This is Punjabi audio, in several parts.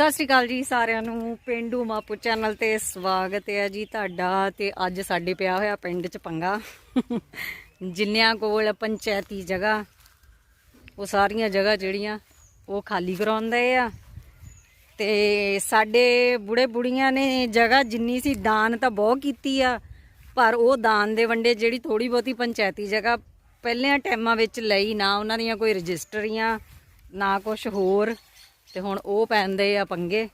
ਸਤਿ ਸ਼੍ਰੀ ਅਕਾਲ ਜੀ ਸਾਰਿਆਂ ਨੂੰ। ਪਿੰਡੂ ਮਾਪੂ ਚੈਨਲ ਤੇ ਸਵਾਗਤ ਹੈ ਜੀ ਤੁਹਾਡਾ ਤੇ ਅੱਜ ਸਾਡੇ ਪਿਆ ਹੋਇਆ ਪਿੰਡ ਚ ਪੰਗਾ। ਜਿੰਨਿਆਂ ਕੋਲ ਪੰਚਾਇਤੀ ਜਗ੍ਹਾ, ਉਹ ਸਾਰੀਆਂ ਜਗ੍ਹਾ ਜਿਹੜੀਆਂ, ਉਹ ਖਾਲੀ ਕਰਾਉਂਦੇ ਆ। ਤੇ ਸਾਡੇ ਬੁੜੇ ਬੁੜੀਆਂ ਨੇ ਜਗ੍ਹਾ ਜਿੰਨੀ ਸੀ, ਦਾਨ ਤਾਂ ਬਹੁਤ ਕੀਤੀ ਆ, ਪਰ ਉਹ ਦਾਨ ਦੇ ਵੰਡੇ ਜਿਹੜੀ ਥੋੜੀ ਬਹੁਤੀ ਪੰਚਾਇਤੀ ਜਗ੍ਹਾ ਪਹਿਲਿਆਂ ਟਾਈਮਾਂ ਵਿੱਚ ਲਈ, ਨਾ ਉਹਨਾਂ ਦੀਆਂ ਕੋਈ ਰਜਿਸਟਰੀਆਂ, ਨਾ ਕੁਝ ਹੋਰ। ਤੇ ਹੁਣ ਉਹ ਪੈਂਦੇ ਆ ਪੰਗੇ।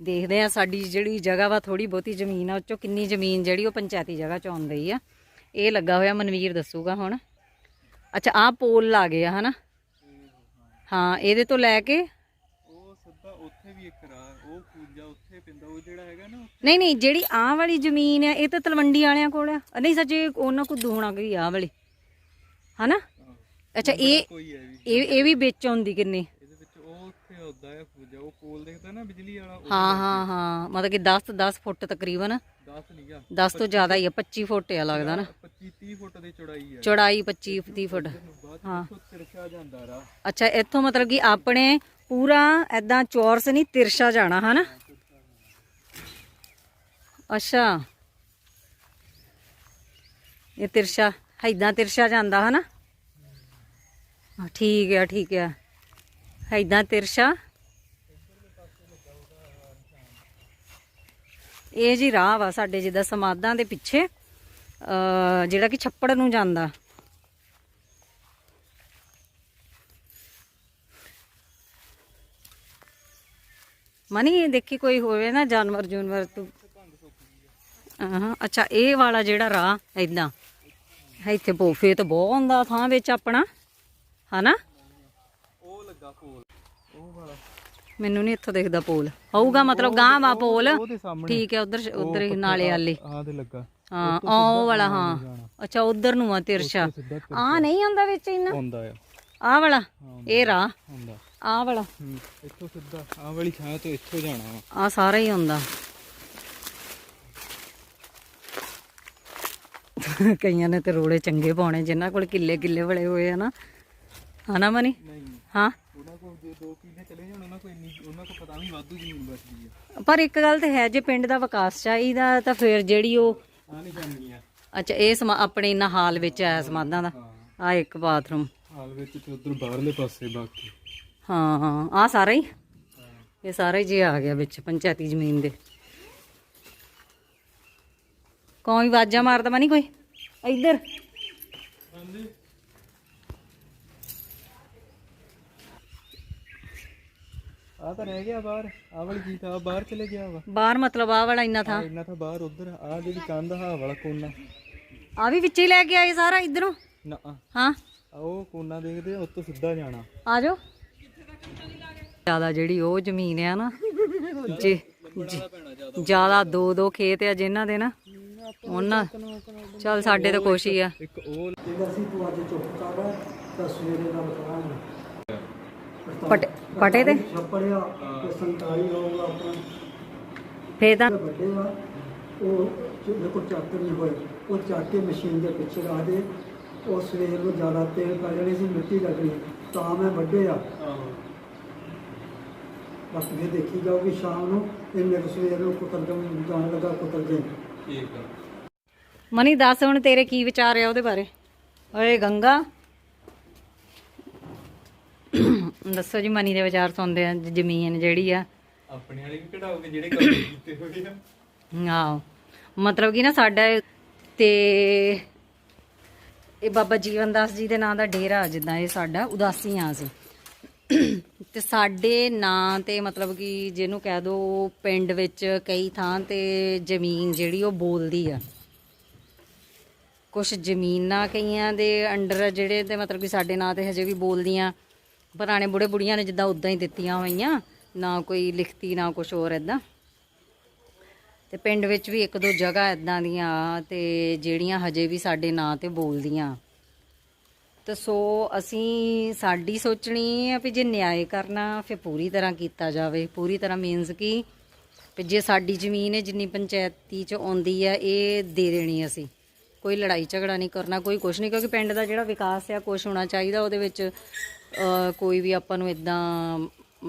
ਦੇਖਦੇ ਆ ਸਾਡੀ ਜਿਹੜੀ ਜਗ੍ਹਾ ਵਾ ਥੋੜੀ ਬਹੁਤੀ ਜ਼ਮੀਨ ਆ ਉਹ ਚੋਂ ਕਿੰਨੀ ਜ਼ਮੀਨ ਜਿਹੜੀ ਉਹ ਪੰਚਾਇਤੀ ਜਗ੍ਹਾ ਚ ਆਉਂਦੀ ਆ। ਇਹ ਲੱਗਾ ਹੋਇਆ ਮਨਵੀਰ ਦੱਸੂਗਾ ਹੁਣ। ਅੱਛਾ ਆਹ ਪੋਲ ਲਾ ਗਏ ਆ ਹਨਾ? ਹਾਂ ਇਹਦੇ ਤੋਂ ਲੈ ਕੇ? ਉਹ ਸਿੱਧਾ ਉੱਥੇ ਵੀ ਇੱਕ ਰਾਹ ਉਹ ਕੂਜਾ ਉੱਥੇ ਪਿੰਦਾ ਉਹ ਜਿਹੜਾ ਹੈਗਾ ਨਾ ਨਹੀਂ ਨਹੀਂ ਜਿਹੜੀ ਆਹ ਵਾਲੀ ਜ਼ਮੀਨ ਆ ਇਹ ਤਾਂ ਤਲਵੰਡੀ ਵਾਲਿਆਂ ਕੋਲ ਆ। ਨਹੀਂ ਸੱਚੇ ਉਹਨਾਂ ਕੋਲ ਦੂਣਾ ਕੋਈ ਆਹ ਵਾਲੀ। ਹਨਾ? ਅੱਛਾ ਇਹ ਇਹ ਵੀ ਵਿੱਚ ਆਉਂਦੀ ਕਿੰਨੀ? ਹੈ ਕੂਜਾ ਉਹ ਪੋਲ ਦੇਖਦਾ ਨਾ ਬਿਜਲੀ ਵਾਲਾ ਉਹ ਹਾਂ ਹਾਂ ਹਾਂ ਮਤਲਬ ਕਿ 10 10 ਫੁੱਟ ਤਕਰੀਬਨ। 10 ਨਹੀਂਗਾ 10 ਤੋਂ ਜ਼ਿਆਦਾ ਹੀ ਆ 25 ਫੁੱਟ ਆ ਲੱਗਦਾ ਨਾ। 25 30 ਫੁੱਟ ਦੀ ਚੌੜਾਈ ਹੈ ਚੌੜਾਈ 25 30 ਫੁੱਟ ਹਾਂ। ਤਿਰਛਾ ਜਾਂਦਾ ਅੱਛਾ ਇੱਥੋਂ ਮਤਲਬ ਕਿ ਆਪਣੇ ਪੂਰਾ ਐਦਾਂ ਚੌਰਸ ਨਹੀਂ ਤਿਰਛਾ ਜਾਣਾ ਹਨਾ? ਅੱਛਾ। ਇਹ ਤਿਰਛਾ ਐਦਾਂ ਤਿਰਛਾ ਜਾਂਦਾ ਹਨਾ? ਠੀਕ ਹੈ ਠੀਕ ਹੈ ਐਦਾਂ ਤਿਰਸ਼ਾ ਇਹ ਜੀ ਰਾਹ ਵਾ ਸਾਡੇ ਜਿੱਦਾਂ ਸਮਾਦਾਂ ਦੇ ਪਿੱਛੇ ਜਿਹੜਾ ਕਿ ਛੱਪੜ ਨੂੰ ਜਾਂਦਾ। ਮਨੀ ਦੇਖੀ ਕੋਈ ਹੋਵੇ ਨਾ ਜਾਨਵਰ ਜੂਨਵਰ ਤੂੰ। ਹਾਂ ਅੱਛਾ, ਇਹ ਵਾਲਾ ਜਿਹੜਾ ਰਾਹ ਇਦਾਂ ਇੱਥੇ ਬੋਫੇ ਤਾਂ ਬਹੁਤ ਹੁੰਦਾ ਥਾਂ ਵਿੱਚ ਆਪਣਾ, ਹਨਾ ਉਹ ਲੱਗਾ ਪੋਲ ਉਹ ਵਾਲਾ ਮੈਨੂੰ ਨਹੀਂ ਇੱਥੋਂ ਦਿਖਦਾ ਪੋਲ। ਹੋਊਗਾ ਮਤਲਬ ਗਾਂ ਵਾ ਪੋਲ। ਠੀਕ ਹੈ ਉਧਰ ਉਧਰ ਹੀ ਨਾਲੇ ਵਾਲੇ। ਆਹ ਤੇ ਲੱਗਾ। ਹਾਂ ਉਹ ਵਾਲਾ ਹਾਂ। ਅੱਛਾ ਉਧਰ ਨੂੰ ਆ ਤਿਰਛਾ। ਸਿੱਧਾ ਆ ਨਹੀਂ ਆਉਂਦਾ ਵਿੱਚ ਇੰਨਾ? ਆਉਂਦਾ ਆ। ਆਹ ਵਾਲਾ? ਇਹ ਰਾਹ? ਆਉਂਦਾ। ਆਹ ਵਾਲਾ? ਹੂੰ ਇੱਥੋਂ ਸਿੱਧਾ। ਆਹ ਵਾਲੀ ਥਾਂ ਤੋਂ ਇੱਥੋਂ ਜਾਣਾ ਆ ਸਾਰਾ ਹੀ ਆਉਂਦਾ। ਕਈਆਂ ਨੇ ਤੇ ਰੋੜੇ ਚੰਗੇ ਪਾਉਣੇ ਜਿਨ੍ਹਾਂ ਕੋਲ ਕਿੱਲੇ ਕਿੱਲੇ ਬੜੇ ਹੋਏ ਆ ਨਾ। ਹਨਾ ਮਨੀ? ਹਾਂ? ਉਹਨਾਂ ਕੋਲ ਜੇ ਦੋ ਕਿੱਲੇ ਚਲੇ ਜਾਣ ਉਹਨਾਂ ਕੋਲ ਇੰਨੀ ਉਹਨਾਂ ਕੋਲ ਪਤਾ ਨਹੀਂ ਵਾਧੂ ਜ਼ਮੀਨ ਬਚਦੀ ਆ। ਪਰ ਇੱਕ ਗੱਲ ਤੇ ਹੈ ਜੇ ਪਿੰਡ ਦਾ ਵਿਕਾਸ ਚਾਹੀਦਾ ਤਾਂ ਫਿਰ ਜਿਹੜੀ ਉਹ ਆ ਨਹੀਂ ਜਾਂਦੀ ਆ। ਅੱਛਾ ਇਹ ਸਮਾ ਆਪਣੇ ਇਹਨਾਂ ਹਾਲ ਵਿੱਚ ਆਇਆ ਸਮਾਦਾਂ ਦਾ। ਆ ਇੱਕ ਬਾਥਰੂਮ। ਹਾਲ ਵਿੱਚ ਤੇ ਉਧਰ ਬਾਹਰਲੇ ਪਾਸੇ ਬਾਕੀ। ਹਾਂ ਹਾਂ। ਆ ਸਾਰਾ ਹੀ? ਇਹ ਸਾਰਾ ਹੀ ਜੇ ਆ ਗਿਆ ਵਿੱਚ ਪੰਚਾਇਤੀ ਜ਼ਮੀਨ ਦੇ। ਕੋਈ ਆਵਾਜ਼ਾਂ ਮਾਰਦਾ ਮਨੀ ਕੋਈ? ਇੱਧਰ। ਆ ਤਾਂ ਰਹਿ ਗਿਆ ਬਾਹਰ ਆ ਵਾਲੀ ਜੀ ਤਾਂ ਬਾਹਰ ਚਲੇ ਗਿਆ ਵਾ। ਬਾਹਰ ਮਤਲਬ ਆ ਵਾਲਾ ਇੰਨਾ ਥਾਂ। ਇੰਨਾ ਤਾਂ ਬਾਹਰ ਉਧਰ ਆ ਜਿਹੜੀ ਕੰਧ ਆ ਵਾਲਾ ਕੋਨਾ। ਆ ਵੀ ਵਿੱਚੇ ਹੀ ਲੈ ਕੇ ਆਏ ਸਾਰਾ ਇਧਰੋਂ? ਨਾ। ਆ ਹਾਂ ਉਹ ਕੋਨਾ ਦੇਖਦੇ ਆ ਉੱਤੋਂ ਸਿੱਧਾ ਜਾਣਾ। ਆ ਜਾਓ। ਜ਼ਿਆਦਾ ਜਿਹੜੀ ਉਹ ਜ਼ਮੀਨ ਆ ਨਾ ਜੀ ਜ਼ਿਆਦਾ ਦੋ ਦੋ ਖੇਤ ਆ ਜਿਨ੍ਹਾਂ ਦੇ ਨਾ ਉਹਨਾਂ ਚੱਲ ਸਾਡੇ ਤਾਂ ਕੁਛ ਹੀ ਆ। ਇੱਕ ਉਹ ਪਟ ਪਟੇ ਤੇ? ਛੱਪੜਿਆ ਤੇ ਸੰਤਾਈ ਹੋਊਗਾ ਆਪਣਾ। ਫੇਰ ਤਾਂ ਵੱਡੇ ਆ ਉਹ ਜਿਹਦੇ ਕੋਲ ਚੱਕ ਨਹੀਂ ਹੋਏ। ਉਹ ਚੱਕ ਕੇ ਮਸ਼ੀਨ ਦੇ ਪਿੱਛੇ ਲਾ ਦੇ। ਉਹ ਸਵੇਰ ਨੂੰ ਜ਼ਿਆਦਾ ਤੇਲ ਪੈ ਜਾਣੀ ਸੀ ਮਿੱਟੀ ਲੱਗਣੀ ਤਾਂ ਮੈਂ ਵੱਡੇ ਆ। ਬਾਕੀ ਇਹ ਦੇਖੀ ਜਾਊਗੀ ਸ਼ਾਮ ਨੂੰ ਸਵੇਰ ਨੂੰ ਕੁੱਤਰ ਜਾਣ ਜਾਣ ਲੱਗਾ ਕੁੱਤਰ ਦੇ ਠੀਕ ਆ। ਮਨੀ ਦੱਸ ਹੁਣ ਤੇਰੇ ਕੀ ਵਿਚਾਰ ਆ ਉਹਦੇ ਬਾਰੇ? ਓਏ ਗੰਗਾ ਦੱਸੋ ਜੀ ਮਨੀ ਦੇ ਵਿਚਾਰ ਸੁਣਦੇ ਆ ਜ਼ਮੀਨ ਜਿਹੜੀ ਆ। ਆਪਣੇ ਵਾਲੇ ਵੀ ਕਢਾਓਗੇ ਜਿਹੜੇ ਕੰਮ ਕੀਤੇ ਹੋਏ ਆ। ਆਹੋ। ਮਤਲਬ ਕਿ ਨਾ ਸਾਡਾ ਤੇ ਇਹ ਬਾਬਾ ਜੀਵਨ ਦਾਸ ਜੀ ਦੇ ਨਾਂ ਦਾ ਡੇਰਾ ਜਿੱਦਾਂ ਇਹ ਸਾਡਾ ਉਦਾਸੀਆਂ ਸੀ ਤੇ ਸਾਡੇ ਨਾਂ ਤੇ ਮਤਲਬ ਕਿ ਜਿਹਨੂੰ ਕਹਿ ਦੋ ਪਿੰਡ ਵਿੱਚ ਕਈ ਥਾਂ ਤੇ ਜ਼ਮੀਨ ਜਿਹੜੀ ਉਹ ਬੋਲਦੀ ਆ। ਕੁਝ ਜ਼ਮੀਨਾਂ ਕਈਆਂ ਦੇ ਅੰਡਰ ਜਿਹੜੇ ਤੇ ਮਤਲਬ ਕਿ ਸਾਡੇ ਨਾਂ ਤੇ ਹਜੇ ਵੀ ਬੋਲਦੀਆਂ। ਪੁਰਾਣੇ ਬੁੜੇ ਬੁੜੀਆਂ ਨੇ ਜਿੱਦਾਂ ਉਦਾਂ ਹੀ ਦਿੱਤੀਆਂ ਹੋਈਆਂ, ਨਾ ਕੋਈ ਲਿਖਤੀ, ਨਾ ਕੁਝ ਹੋਰ ਇਦਾਂ ਤੇ ਪਿੰਡ ਵਿੱਚ ਵੀ ਇੱਕ ਦੋ ਜਗ੍ਹਾ ਇਦਾਂ ਦੀਆਂ ਆ ਤੇ ਜਿਹੜੀਆਂ ਹਜੇ ਵੀ ਸਾਡੇ ਨਾਂ ਤੇ ਬੋਲਦੀਆਂ। ਤੇ ਸੋ ਅਸੀਂ ਸਾਡੀ ਸੋਚਣੀ ਆ ਵੀ ਜੇ ਨਿਆਂ ਕਰਨਾ, ਫਿਰ ਪੂਰੀ ਤਰ੍ਹਾਂ ਕੀਤਾ ਜਾਵੇ। ਪੂਰੀ ਤਰ੍ਹਾਂ ਮੀਨਸ ਕਿ ਵੀ ਜੇ ਸਾਡੀ ਜ਼ਮੀਨ ਹੈ, ਜਿੰਨੀ ਪੰਚਾਇਤੀ ਚ ਆਉਂਦੀ ਹੈ ਇਹ ਦੇ ਦੇਣੀ ਅਸੀਂ। ਕੋਈ ਲੜਾਈ ਝਗੜਾ ਨਹੀਂ ਕਰਨਾ, ਕੋਈ ਕੁਛ ਨਹੀਂ, ਕਿਉਂਕਿ ਪਿੰਡ ਦਾ ਜਿਹੜਾ ਵਿਕਾਸ ਆ, ਕੁਛ ਹੋਣਾ ਚਾਹੀਦਾ, ਉਹਦੇ ਵਿੱਚ ਕੋਈ ਵੀ ਆਪਾਂ ਨੂੰ ਇਦਾਂ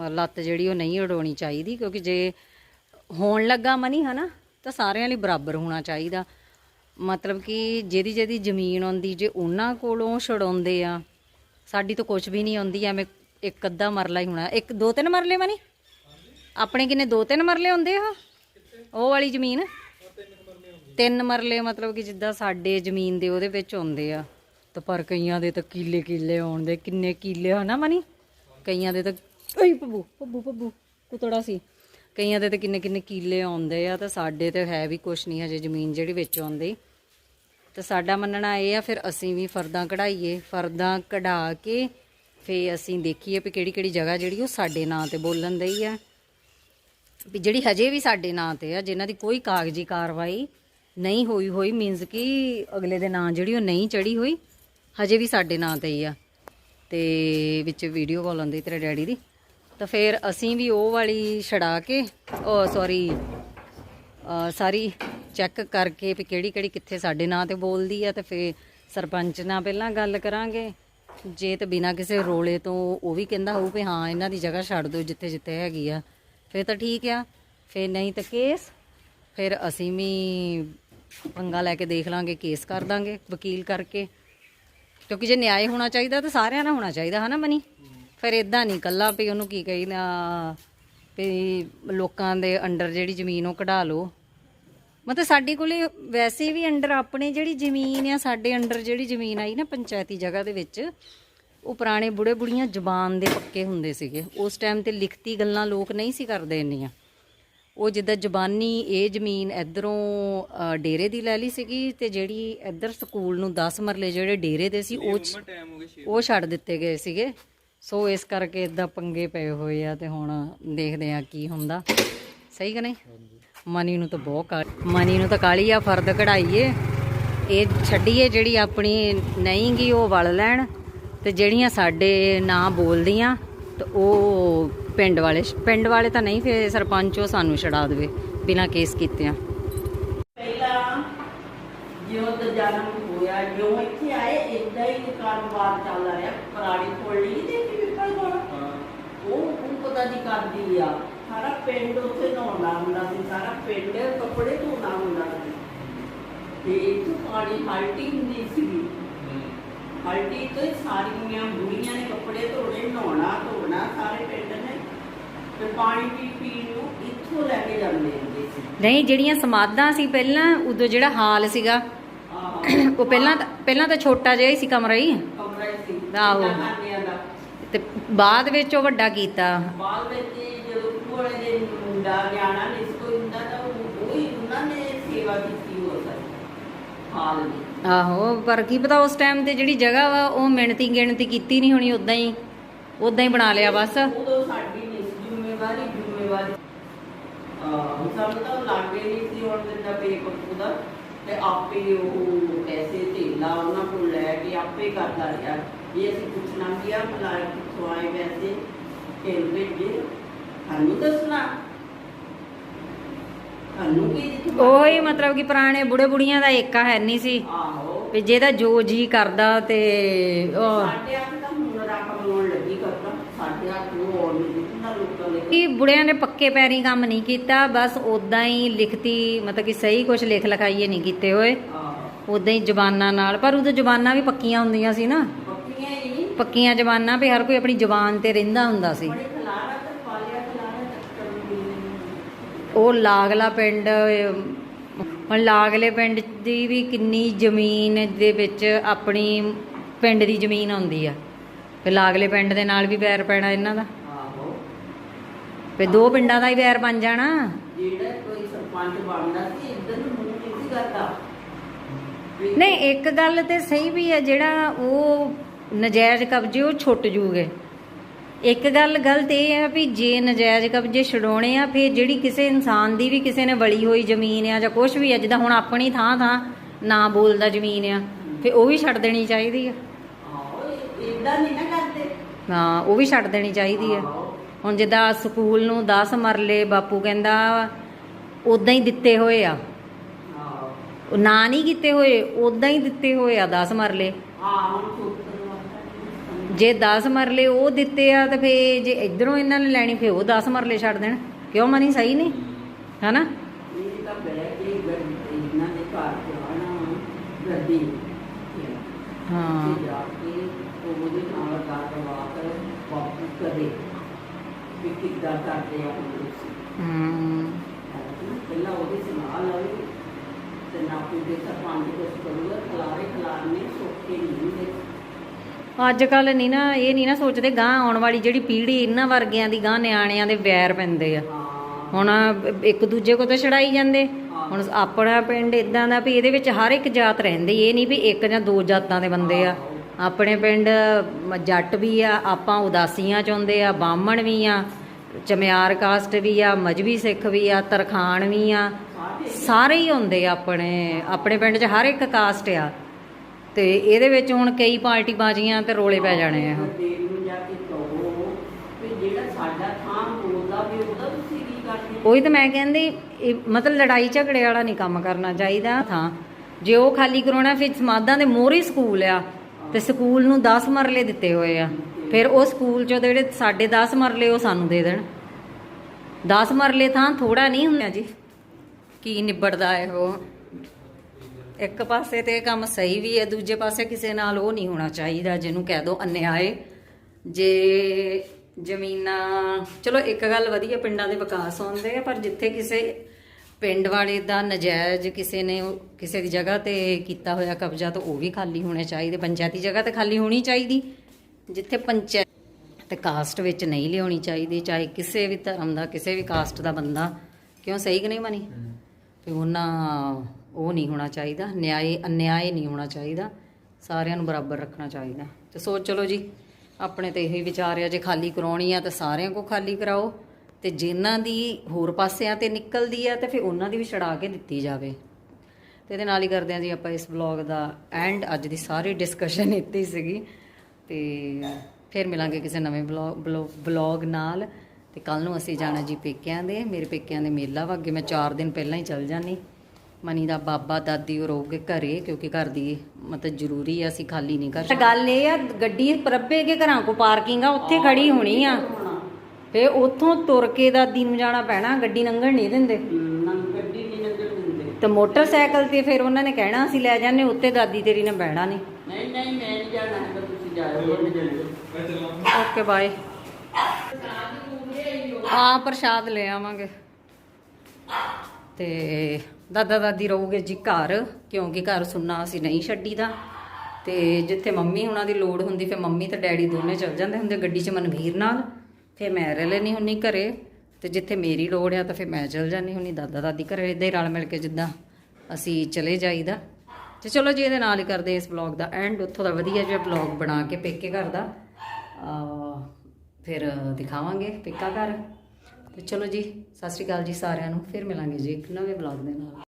ਲੱਤ ਜਿਹੜੀ ਉਹ ਨਹੀਂ ਉਡਾਉਣੀ ਚਾਹੀਦੀ, ਕਿਉਂਕਿ ਜੇ ਹੋਣ ਲੱਗਾ ਮਨੀ, ਹਨਾ, ਤਾਂ ਸਾਰਿਆਂ ਲਈ ਬਰਾਬਰ ਹੋਣਾ ਚਾਹੀਦਾ। ਮਤਲਬ ਕਿ ਜਿਹਦੀ ਜਿਹਦੀ ਜ਼ਮੀਨ ਆਉਂਦੀ, ਜੇ ਉਹਨਾਂ ਕੋਲੋਂ ਛਡਾਉਂਦੇ ਆ, ਸਾਡੀ ਤਾਂ ਕੁਝ ਵੀ ਨਹੀਂ ਆਉਂਦੀ, ਐਵੇਂ ਇੱਕ ਅੱਧਾ ਮਰਲਾ ਹੀ ਹੋਣਾ। ਇੱਕ, ਦੋ ਤਿੰਨ ਮਰਲੇ ਮਨੀ? ਆਪਣੇ ਕਿੰਨੇ ਦੋ ਤਿੰਨ ਮਰਲੇ ਹੁੰਦੇ ਆ ਉਹ ਵਾਲੀ ਜ਼ਮੀਨ? ਤਿੰਨ ਮਰਲੇ ਮਤਲਬ ਕਿ ਜਿੱਦਾਂ ਸਾਡੇ ਜ਼ਮੀਨ ਦੇ ਉਹਦੇ ਵਿੱਚ ਆਉਂਦੇ ਆ। ਤਾਂ ਪਰ ਕਈਆਂ ਦੇ ਤਾਂ ਕੀਲੇ ਕੀਲੇ ਆਉਂਦੇ ਕਿੰਨੇ ਕੀਲੇ ਹਨਾ ਮਨੀ? ਕਈਆਂ ਦੇ ਤਾਂ, ਓਏ ਪੱਬੂ ਪੱਬੂ ਪੱਬੂ ਕੁਤੜਾ ਸੀ। ਕਈਆਂ ਦੇ ਤਾਂ ਕਿੰਨੇ ਕਿੰਨੇ ਕੀਲੇ ਆਉਂਦੇ ਆ, ਤਾਂ ਸਾਡੇ ਤੇ ਹੈ ਵੀ ਕੁਛ ਨਹੀਂ ਹਜੇ ਜ਼ਮੀਨ ਜਿਹੜੀ ਵਿੱਚ ਆਉਂਦੀ। ਤੇ ਸਾਡਾ ਮੰਨਣਾ ਇਹ ਆ, ਫਿਰ ਅਸੀਂ ਵੀ ਫਰਦਾਂ ਕਢਾਈਏ, ਫਰਦਾਂ ਕਢਾ ਕੇ ਫੇ ਅਸੀਂ ਦੇਖੀਏ ਵੀ ਕਿਹੜੀ ਕਿਹੜੀ ਜਗ੍ਹਾ ਜਿਹੜੀ ਉਹ ਸਾਡੇ ਨਾਂ ਤੇ ਬੋਲਣ ਦਈ ਆ। ਵੀ ਜਿਹੜੀ ਹਜੇ ਵੀ ਸਾਡੇ ਨਾਂ ਤੇ ਆ, ਜਿਨ੍ਹਾਂ ਦੀ ਕੋਈ ਕਾਗਜ਼ੀ ਕਾਰਵਾਈ ਨਹੀਂ ਹੋਈ ਹੋਈ ਮੀਨਸ ਕਿ ਅਗਲੇ ਦੇ ਨਾਂ ਜਿਹੜੀ ਉਹ ਨਹੀਂ ਚੜੀ ਹੋਈ। ਹਜੇ ਵੀ ਸਾਡੇ ਨਾਂ ਤੇ ਹੀ ਆ। ਤੇ ਵਿੱਚ ਵੀਡੀਓ ਕਾਲ ਆਉਂਦੀ ਤੇਰੇ ਡੈਡੀ ਦੀ। ਤਾਂ ਫਿਰ ਅਸੀਂ ਵੀ ਉਹ ਵਾਲੀ ਛਡਾ ਕੇ, ਉਹ ਸੌਰੀ ਸਾਰੀ ਚੈੱਕ ਕਰਕੇ ਵੀ ਕਿਹੜੀ ਕਿਹੜੀ ਕਿੱਥੇ ਸਾਡੇ ਨਾਂ ਤੇ ਬੋਲਦੀ ਆ ਤੇ ਫਿਰ ਸਰਪੰਚ ਨਾਲ ਪਹਿਲਾਂ ਗੱਲ ਕਰਾਂਗੇ। ਜੇ ਤੇ ਬਿਨਾਂ ਕਿਸੇ ਰੋਲੇ ਤੋਂ ਉਹ ਵੀ ਕਹਿੰਦਾ ਹੋਊ ਵੀ ਹਾਂ, ਇਹਨਾਂ ਦੀ ਜਗ੍ਹਾ ਛੱਡ ਦਿਓ ਜਿੱਥੇ ਜਿੱਥੇ ਹੈਗੀ ਆ। ਫਿਰ ਤਾਂ ਠੀਕ ਆ। ਫਿਰ ਨਹੀਂ ਤਾਂ ਕੇਸ ਫਿਰ ਅਸੀਂ ਵੀ ਪੰਗਾ ਲੈ ਕੇ ਦੇਖ ਲਾਂਗੇ ਕੇਸ ਕਰ ਦਾਂਗੇ ਵਕੀਲ ਕਰਕੇ। ਕਿਉਂਕਿ ਜੇ ਨਿਆਂ ਹੋਣਾ ਚਾਹੀਦਾ ਤਾਂ ਸਾਰਿਆਂ ਨਾਲ ਹੋਣਾ ਚਾਹੀਦਾ, ਹਨਾ ਮਨੀ? ਫਿਰ ਇਦਾਂ ਨਹੀਂ, ਕੱਲਾ ਵੀ ਉਹਨੂੰ ਕੀ ਕਹੀਦਾ ਵੀ ਲੋਕਾਂ ਦੇ ਅੰਡਰ ਜਿਹੜੀ ਜ਼ਮੀਨ ਉਹ ਕਢਾ ਲਓ। ਮਤਲਬ ਸਾਡੇ ਕੋਲੇ ਵੈਸੇ ਵੀ ਅੰਡਰ ਆਪਣੇ ਜਿਹੜੀ ਜ਼ਮੀਨ ਆ, ਸਾਡੇ ਅੰਡਰ ਜਿਹੜੀ ਜ਼ਮੀਨ ਆਈ ਨਾ ਪੰਚਾਇਤੀ ਜਗ੍ਹਾ ਦੇ ਵਿੱਚ, ਉਹ ਪੁਰਾਣੇ ਬੁੜੇ ਬੁੜੀਆਂ ਜ਼ਬਾਨ ਦੇ ਪੱਕੇ ਹੁੰਦੇ ਸੀਗੇ। ਉਸ ਟਾਈਮ ਤੇ ਲਿਖਤੀ ਗੱਲਾਂ ਲੋਕ ਨਹੀਂ ਸੀ ਕਰਦੇ ਇੰਨੀਆਂ। ਉਹ ਜਿੱਦਾਂ ਜ਼ਬਾਨੀ ਇਹ ਜ਼ਮੀਨ ਇਧਰੋਂ ਡੇਰੇ ਦੀ ਲੈ ਲਈ ਸੀਗੀ ਤੇ ਜਿਹੜੀ ਇੱਧਰ ਸਕੂਲ ਨੂੰ 10 ਮਰਲੇ ਜਿਹੜੇ ਡੇਰੇ ਦੇ ਸੀ, ਉਹ 'ਚ- ਉਹ ਛੱਡ ਦਿੱਤੇ ਗਏ ਸੀਗੇ। ਸੋ ਇਸ ਕਰਕੇ ਇਦਾਂ ਪੰਗੇ ਪਏ ਹੋਏ ਆ ਤੇ ਹੁਣ ਦੇਖਦੇ ਆ ਕੀ ਹੁੰਦਾ। ਸਹੀ ਕਿ ਨਹੀਂ? ਮਨੀ ਨੂੰ ਤਾਂ ਬਹੁਤ ਕਾ ਮਨੀ ਨੂੰ ਤਾਂ ਕਾਲੀ ਆ, ਫਰਦ ਕਢਾਈਏ। ਇਹ ਛੱਡੀਏ ਜਿਹੜੀ ਆਪਣੀ ਨਹੀਂ ਗੀ ਉਹ ਵਲ ਲੈਣ ਤੇ ਜਿਹੜੀਆਂ ਸਾਡੇ ਨਾਂ ਬੋਲਦੀਆਂ, ਤੇ ਉਹ ਪਿੰਡ ਵਾਲੇ ਪਿੰਡ ਵਾਲੇ ਤਾਂ ਨਹੀਂ ਫੇ ਸਰਪੰਚ ਉਹ ਸਾਨੂੰ ਛਡਾ ਦੇਵੇ ਬਿਨਾਂ ਕੇਸ ਕੀਤਿਆਂ। ਪਹਿਲਾਂ ਜਿਉਂ ਦਾ ਜਨਮ ਹੋਇਆ ਜਿਉਂ ਇੱਥੇ ਆਏ ਇਦਾਂ ਹੀ ਕਾਰੋਬਾਰ ਚੱਲ ਰਿਹਾ। ਪੁਰਾਣੀ ਖੋਲੀ ਤੇ ਪਿੱਪਲ ਕੋਲ? ਉਹ ਉਹ ਪਤਾ ਨਹੀਂ ਕਰਦੀ ਆ। ਸਾਰਾ ਪਿੰਡ ਉੱਥੇ ਨਹਾਉਂਦਾ ਹੁੰਦਾ ਸੀ ਸਾਰਾ ਪਿੰਡ ਕੱਪੜੇ ਧੋਣਾ ਹੁੰਦਾ ਸੀ। ਤੇ ਇੱਥੋਂ ਪਾਣੀ ਹਲਟੀ ਹੁੰਦੀ ਸੀ ਹਲਟੀ ਤੋਂ ਸਾਰੀਆਂ ਬੁੜੀਆਂ ਨੇ ਕੱਪੜੇ ਧੋਣੇ ਨਹਾਉਣਾ ਧੋਣਾ ਸਾਰੇ ਪਿੰਡ ਨੇ। ਤੇ ਪਾਣੀ ਪੀ ਪੀ ਨੂੰ ਇੱਥੋਂ ਲੈ ਕੇ ਜਾਂਦੇ ਹੁੰਦੇ ਸੀ। ਨਹੀਂ ਜਿਹੜੀਆਂ ਸਮਾਧਾਂ ਸੀ ਪਹਿਲਾਂ ਉਦੋਂ ਜਿਹੜਾ ਹਾਲ ਸੀਗਾ ਉਹ ਪਹਿਲਾਂ ਤਾਂ ਪਹਿਲਾਂ ਤਾਂ ਛੋਟਾ ਜਿਹਾ ਹੀ ਸੀ ਕਮਰਾ ਹੀ। ਕਮਰਾ ਹੀ ਸੀ। ਆਹੋ। ਦਾ। ਤੇ ਬਾਅਦ ਵਿੱਚ ਉਹ ਵੱਡਾ ਕੀਤਾ। ਬਾਅਦ ਵਿੱਚ ਜਦੋਂ ਕੋਲੇ ਦੇ ਮੁੰਡਾ ਗਿਆਣਾ ਨਹੀਂ ਸੀ ਕੋਈ ਹੁੰਦਾ ਤਾਂ ਉਹ ਉਹ ਹੀ ਉਹਨਾਂ ਨੇ ਸੇਵਾ ਕੀਤੀ ਹੋ ਸਕਦੀ ਹਾਲ ਦੀ। ਆਹੋ ਪਰ ਕੀ ਪਤਾ ਉਸ ਟਾਈਮ ਤੇ ਜਿਹੜੀ ਜਗ੍ਹਾ ਵਾ ਉਹ ਮਿਣਤੀ ਗਿਣਤੀ ਕੀਤੀ ਨਹੀਂ ਹੋਣੀ ਉਦਾਂ ਹੀ ਉਦਾਂ ਹੀ ਬਣਾ ਲਿਆ ਬਸ। ਉਦੋਂ ਸਾਡੀ ਜ਼ਿੰਮੇਵਾਰੀ ਜ਼ਿੰਮੇਵਾਰੀ। ਸਾਨੂੰ ਤਾਂ ਲੱਗੇ ਨਹੀਂ ਸੀ ਹੁਣ ਦਿੰਦਾ ਬੇਕੂਫ ਦਾ ਤੇ ਆਪੇ ਉਹ ਪੈਸੇ ਢੇਲਾ ਉਹਨਾਂ ਕੋਲ ਲੈ ਕੇ ਆਪੇ ਕਰਦਾ ਰਿਹਾ। ਇਹ ਅਸੀਂ ਪੁੱਛਣਾ ਗਿਆ ਮਲਾਇਆ ਕਿੱਥੋਂ ਆਏ ਪੈਸੇ? ਕਿਹਨ ਭੇਜੇ। ਸਾਨੂੰ ਦੱਸਣਾ। ਕੀ ਉਹੀ ਮਤਲਬ ਕਿ ਪੁਰਾਣੇ ਬੁੜੇ ਬੁੜੀਆਂ ਦਾ ਏਕਾ ਹੈ ਨਹੀਂ ਸੀ। ਆਹੋ। ਵੀ ਜਿਹਦਾ ਜੋ ਜੀ ਕਰਦਾ ਤੇ ਉਹ ਸਾਡੇ ਆਪ ਤਾਂ ਹੁਣ ਰਕਮ ਲਾਉਣ ਲੱਗੀ ਕਰਦਾ ਸਾਡੇ ਆਪ ਨੂੰ ਹੋਰ ਨਹੀਂ ਦਿੱਤਾ ਲੋਕਾਂ ਦੇ ਕਿ ਬੁੜਿਆਂ ਨੇ ਪੱਕੇ ਪੈਰੀ ਕੰਮ ਨਹੀਂ ਕੀਤਾ ਬਸ ਉਦਾਂ ਹੀ ਲਿਖਤੀ ਮਤਲਬ ਕਿ ਸਹੀ ਕੁਝ ਲਿਖ ਲਿਖਾਈਏ ਨਹੀਂ ਕੀਤੇ ਹੋਏ। ਉਦਾਂ ਹੀ ਜ਼ਬਾਨਾਂ ਨਾਲ ਪਰ ਉਦੋਂ ਜ਼ਬਾਨਾਂ ਵੀ ਪੱਕੀਆਂ ਹੁੰਦੀਆਂ ਸੀ ਨਾ। ਪੱਕੀਆਂ ਜ਼ਬਾਨਾਂ ਵੀ ਹਰ ਕੋਈ ਆਪਣੀ ਜ਼ਬਾਨ ਤੇ ਰਹਿੰਦਾ ਹੁੰਦਾ ਸੀ। ਉਹ ਲਾਗਲਾ ਪਿੰਡ ਹੁਣ ਲਾਗਲੇ ਪਿੰਡ ਦੀ ਵੀ ਕਿੰਨੀ ਜ਼ਮੀਨ ਦੇ ਵਿੱਚ ਆਪਣੀ ਪਿੰਡ ਦੀ ਜ਼ਮੀਨ ਆਉਂਦੀ ਆ। ਤੇ ਲਾਗਲੇ ਪਿੰਡ ਦੇ ਨਾਲ ਵੀ ਵੈਰ ਪੈਣਾ ਇਹਨਾਂ ਦਾ। ਤੇ ਦੋ ਪਿੰਡਾਂ ਦਾ ਹੀ ਵੈਰ ਬਣ ਜਾਣਾ। ਜਿਹੜਾ ਕੋਈ ਸਰਪੰਚ ਬਣਦਾ ਸੀ ਇੱਧਰ ਨੂੰ ਮੂੰਹ ਨਹੀਂ ਸੀ ਕਰਦਾ। ਵੀ ਨਹੀਂ ਇੱਕ ਗੱਲ ਤੇ ਸਹੀ ਵੀ ਹੈ ਜਿਹੜਾ ਉਹ ਨਜਾਇਜ਼ ਕਬਜ਼ੇ ਉਹ ਛੁੱਟ ਜੂਗੇ। ਇੱਕ ਗੱਲ ਗਲਤ ਇਹ ਹੈ ਵੀ ਜੇ ਨਜਾਇਜ਼ ਕਬਜ਼ੇ ਛਡਾਉਣੇ ਆ ਫਿਰ ਜਿਹੜੀ ਕਿਸੇ ਇਨਸਾਨ ਦੀ ਵੀ ਕਿਸੇ ਨੇ ਵਲੀ ਹੋਈ ਜ਼ਮੀਨ ਆ ਜਾਂ ਕੁਝ ਵੀ ਆ ਜਿੱਦਾਂ ਹੁਣ ਆਪਣੀ ਥਾਂ ਥਾਂ ਨਾ ਬੋਲਦਾ ਜ਼ਮੀਨ ਆ ਫਿਰ ਉਹ ਵੀ ਛੱਡ ਦੇਣੀ ਚਾਹੀਦੀ ਆ। ਆਹੋ ਇਦਾਂ ਨਹੀਂ ਨਾ ਕਰਦੇ। ਹਾਂ ਉਹ ਵੀ ਛੱਡ ਦੇਣੀ ਚਾਹੀਦੀ ਆ। ਹੁਣ ਜਿੱਦਾਂ ਸਕੂਲ ਨੂੰ 10 ਮਰਲੇ ਬਾਪੂ ਕਹਿੰਦਾ ਉਦਾਂ ਹੀ ਦਿੱਤੇ ਹੋਏ ਆ। ਉਹ ਨਾ ਨਹੀਂ ਕੀਤੇ ਹੋਏ ਉਦਾਂ ਹੀ ਦਿੱਤੇ ਹੋਏ ਆ 10 ਮਰਲੇ। ਜੇ 10 ਮਰਲੇ ਉਹ ਦਿੱਤੇ ਆ ਤਾਂ ਫੇ ਜੇ ਇਧਰੋਂ ਇਹਨਾਂ ਨੇ ਲੈਣੀ ਫੇ ਉਹ 10 ਮਰਲੇ ਛੱਡ ਦੇਣ। ਕਿਉਂ ਮਨੀ ਸਹੀ ਨਹੀਂ? ਹੈਨਾ? ਹਾਂ। ਵੀ ਕਿੱਦਾਂ ਕਰਦੇ ਆ ਹੁਣ ਤੁਸੀਂ ਹਮ, ਪਹਿਲਾਂ ਉਹਦੀ ਸਲਾਹ ਲਵੇ ਤੇ ਨਾ ਕੋਈ ਦੇ ਸਰਪੰਚ ਕੁਛ ਕਰੂਗਾ ਖਲਾਰੇ ਖਲਾਰਨੇ ਸੌਖੇ ਨਹੀਂ ਹੁੰਦੇ ਅੱਜ ਕੱਲ ਨਹੀਂ ਨਾ ਇਹ ਨਹੀਂ ਨਾ ਸੋਚਦੇ ਗਾਂ ਆਉਣ ਵਾਲੀ ਜਿਹੜੀ ਪੀੜ੍ਹੀ ਇਹਨਾਂ ਵਰਗਿਆਂ ਦੀ ਗਾਂ ਨਿਆਣਿਆਂ ਦੇ ਵੈਰ ਪੈਂਦੇ ਆ। ਹੁਣ ਇੱਕ ਦੂਜੇ ਕੋ ਤਾਂ ਛੜਾਈ ਜਾਂਦੇ। ਹੁਣ ਆਪਣਾ ਪਿੰਡ ਇਦਾਂ ਦਾ ਵੀ ਇਹਦੇ ਵਿੱਚ ਹਰ ਇੱਕ ਜਾਤ ਰਹਿੰਦੀ ਇਹ ਨਹੀਂ ਵੀ ਇੱਕ ਜਾਂ ਦੋ ਜਾਤਾਂ ਦੇ ਬੰਦੇ ਆ। ਆਪਣੇ ਪਿੰਡ ਜੱਟ ਵੀ ਆ ਆਪਾਂ ਉਦਾਸੀਆਂ ਚਾਹੁੰਦੇ ਆ ਬਾਹਮਣ ਵੀ ਆ ਚਮਿਆਰ ਕਾਸਟ ਵੀ ਆ ਮਜਬੀ ਸਿੱਖ ਵੀ ਆ ਤਰਖਾਣ ਵੀ ਆ ਸਾਰੇ ਹੀ ਹੁੰਦੇ ਆ ਆਪਣੇ ਆਪਣੇ ਪਿੰਡ 'ਚ ਹਰ ਇੱਕ ਕਾਸਟ ਆ। ਤੇ ਇਹਦੇ ਵਿੱਚ ਹੁਣ ਕਈ ਪਾਰਟੀ ਬਾਜ਼ੀਆਂ ਤੇ ਰੋਲੇ ਪੈ ਜਾਣੇ ਆ? ਉਹੀ ਤਾਂ ਮੈਂ ਕਹਿੰਦੀ ਇਹ ਮਤਲਬ ਲੜਾਈ ਝਗੜੇ ਵਾਲਾ ਨਹੀਂ ਕੰਮ ਕਰਨਾ ਚਾਹੀਦਾ ਥਾਂ। ਜੇ ਉਹ ਖਾਲੀ ਕਰਾਉਣਾ ਫਿਰ ਸਮਾਦਾਂ ਦੇ ਮੋਹਰੇ ਸਕੂਲ ਆ। ਤੇ ਸਕੂਲ ਨੂੰ 10 ਮਰਲੇ ਦਿੱਤੇ ਹੋਏ ਆ। ਫਿਰ ਉਹ ਸਕੂਲ ਚੋਂ ਜਿਹੜੇ ਸਾਡੇ 10 ਮਰਲੇ ਉਹ ਸਾਨੂੰ ਦੇ ਦੇਣ। 10 ਮਰਲੇ ਥਾਂ ਥੋੜਾ ਨਹੀਂ ਹੁੰਦਾ ਜੀ। ਕੀ ਨਿਬੜਦਾ ਹੈ ਉਹ? ਇੱਕ ਪਾਸੇ ਤੇ ਕੰਮ ਸਹੀ ਵੀ ਹੈ, ਦੂਜੇ ਪਾਸੇ ਕਿਸੇ ਨਾਲ ਉਹ ਨਹੀਂ ਹੋਣਾ ਚਾਹੀਦਾ, ਜਿਹਨੂੰ ਕਹਿ ਦੋ ਅਨਿਆਏ। ਜੇ ਜ਼ਮੀਨਾਂ ਚਲੋ ਇੱਕ ਗੱਲ ਵਧੀਆ, ਪਿੰਡਾਂ ਦੇ ਵਿਕਾਸ ਹੁੰਦੇ ਆ, ਪਰ ਜਿੱਥੇ ਕਿਸੇ ਪਿੰਡ ਵਾਲੇ ਦਾ ਨਜਾਇਜ਼ ਕਿਸੇ ਨੇ ਉਹ- ਕਿਸੇ ਦੀ ਜਗ੍ਹਾ ਤੇ ਕੀਤਾ ਹੋਇਆ ਕਬਜ਼ਾ ਤਾਂ ਉਹ ਵੀ ਖਾਲੀ ਹੋਣੇ ਚਾਹੀਦੇ ਪੰਚਾਇਤੀ ਜਗ੍ਹਾ ਤੇ ਖਾਲੀ ਹੋਣੀ ਚਾਹੀਦੀ। ਜਿੱਥੇ ਪੰਚਾਇਤ ਤੇ ਕਾਸਟ ਵਿੱਚ ਨਹੀਂ ਲਿਆਉਣੀ ਚਾਹੀਦੀ ਚਾਹੇ ਕਿਸੇ ਵੀ ਧਰਮ ਦਾ ਕਿਸੇ ਵੀ ਕਾਸਟ ਦਾ ਬੰਦਾ। ਕਿਉਂ ਸਹੀ ਕਿ ਨਹੀਂ ਮਨੀ? ਤੇ ਉਹਨਾਂ ਉਹ ਨਹੀਂ ਹੋਣਾ ਚਾਹੀਦਾ ਨਿਆਏ ਅਨਿਆਏ ਨਹੀਂ ਹੋਣਾ ਚਾਹੀਦਾ। ਸਾਰਿਆਂ ਨੂੰ ਬਰਾਬਰ ਰੱਖਣਾ ਚਾਹੀਦਾ। ਤੇ ਸੋਚ ਚਲੋ ਜੀ ਆਪਣੇ ਤੇ ਇਹੀ ਵਿਚਾਰ ਆ ਜੇ ਖਾਲੀ ਕਰਾਉਣੀ ਆ ਤਾਂ ਸਾਰਿਆਂ ਕੋ ਖਾਲੀ ਕਰਾਓ। ਤੇ ਜਿਨ੍ਹਾਂ ਦੀ ਹੋਰ ਪਾਸਿਆਂ ਤੇ ਨਿਕਲਦੀ ਆ ਤੇ ਫਿਰ ਉਹਨਾਂ ਦੀ ਵੀ ਛੜਾ ਕੇ ਦਿੱਤੀ ਜਾਵੇ। ਤੇ ਇਹਦੇ ਨਾਲ ਹੀ ਕਰਦੇ ਆ ਜੀ ਆਪਾਂ ਇਸ ਵਲੌਗ ਦਾ ਐਂਡ ਅੱਜ ਦੀ ਸਾਰੀ ਡਿਸਕਸ਼ਨ ਇੱਥੇ ਹੀ ਸੀਗੀ। ਤੇ ਫਿਰ ਮਿਲਾਂਗੇ ਕਿਸੇ ਨਵੇਂ ਵਲੌਗ ਨਾਲ। ਤੇ ਕੱਲ ਨੂੰ ਅਸੀਂ ਜਾਣਾ ਜੀ ਪੇਕਿਆਂ ਦੇ। ਮੇਰੇ ਪੇਕਿਆਂ ਦੇ ਮੇਲਾ ਵਾ ਅੱਗੇ ਮੈਂ 4 ਦਿਨ ਪਹਿਲਾਂ ਹੀ ਚੱਲ ਜਾਨੀ ਮਨੀ ਦਾ ਬਾਬਾ ਦਾਦੀ ਉਹ ਰਹੋਗੇ ਘਰੇ ਕਿਉਂਕਿ ਘਰ ਦੀ ਮਤਲਬ ਜ਼ਰੂਰੀ ਆ ਅਸੀਂ ਖਾਲੀ ਨਹੀਂ ਕਰ ਗੱਲ ਇਹ ਆ ਗੱਡੀ ਪ੍ਰੱਬੇ ਕੇ ਘਰਾਂ ਕੋ ਪਾਰਕਿੰਗ ਆ। ਉੱਥੇ ਖੜੀ ਹੋਣੀ ਆ। ਫੇ ਉੱਥੋਂ ਤੁਰ ਕੇ ਦਾਦੀ ਨੂੰ ਜਾਣਾ ਪੈਣਾ ਗੱਡੀ ਲੰਘਣ ਨਹੀਂ ਦਿੰਦੇ। ਨਾ ਗੱਡੀ ਨਹੀਂ ਨੰਗਰ ਦਿੰਦੇ। ਤੇ ਮੋਟਰਸਾਈਕਲ ਤੇ ਫਿਰ ਉਹਨਾਂ ਨੇ ਕਹਿਣਾ ਅਸੀਂ ਲੈ ਜਾਂਦੇ ਉੱਤੇ ਦਾਦੀ ਤੇਰੀ ਨੇ ਬਹਿਣਾ ਨਹੀਂ। ਨਹੀਂ ਨਹੀਂ ਮੈਂ ਨਹੀਂ ਜਾਣਾ ਹੈ ਤੁਸੀਂ ਜਾਓ ਓਕੇ ਬਾਏ। ਹਾਂ ਪ੍ਰਸ਼ਾਦ ਲੈ ਆਵਾਂਗੇ। ਤੇ ਦਾਦਾ ਦਾਦੀ ਰਹੂਗੇ ਜੀ ਘਰ ਕਿਉਂਕਿ ਘਰ ਸੁਣਨਾ ਅਸੀਂ ਨਹੀਂ ਛੱਡੀਦਾ। ਤੇ ਜਿੱਥੇ ਮੰਮੀ ਹੁਣਾਂ ਦੀ ਲੋੜ ਹੁੰਦੀ ਫਿਰ ਮੰਮੀ ਤੇ ਡੈਡੀ ਦੋਨੇ ਚਲ ਜਾਂਦੇ ਹੁੰਦੇ ਗੱਡੀ 'ਚ ਮਨਵੀਰ ਨਾਲ। ਫਿਰ ਮੈਂ ਰਹਿ ਲੈਣੀ ਹੁੰਨੀ ਘਰੇ ਤੇ ਜਿੱਥੇ ਮੇਰੀ ਲੋੜ ਆ ਤਾਂ ਫਿਰ ਮੈਂ ਚਲ ਜਾਂਦੀ ਹੁੰਨੀ, ਦਾਦਾ ਦਾਦੀ ਘਰੇ ਇਦਾਂ ਹੀ ਰਲ ਮਿਲ ਕੇ ਜਿੱਦਾਂ ਅਸੀਂ ਚਲੇ ਜਾਈਦਾ। ਤੇ ਚਲੋ ਜੀ ਇਹਦੇ ਨਾਲ ਹੀ ਕਰਦੇ ਇਸ ਵਲੌਗ ਦਾ ਐਂਡ ਉੱਥੋਂ ਦਾ ਵਧੀਆ ਜਿਹਾ ਵਲੌਗ ਬਣਾ ਕੇ ਪੇਕੇ ਘਰ ਦਾ। ਫਿਰ ਦਿਖਾਵਾਂਗੇ ਪੇਕਾ ਘਰ। ਤੇ ਚਲੋ ਜੀ, ਸਤਿ ਸ਼੍ਰੀ ਅਕਾਲ ਜੀ ਸਾਰਿਆਂ ਨੂੰ, ਫਿਰ ਮਿਲਾਂਗੇ ਜੀ ਇੱਕ ਨਵੇਂ ਵਲੌਗ ਦੇ ਨਾਲ।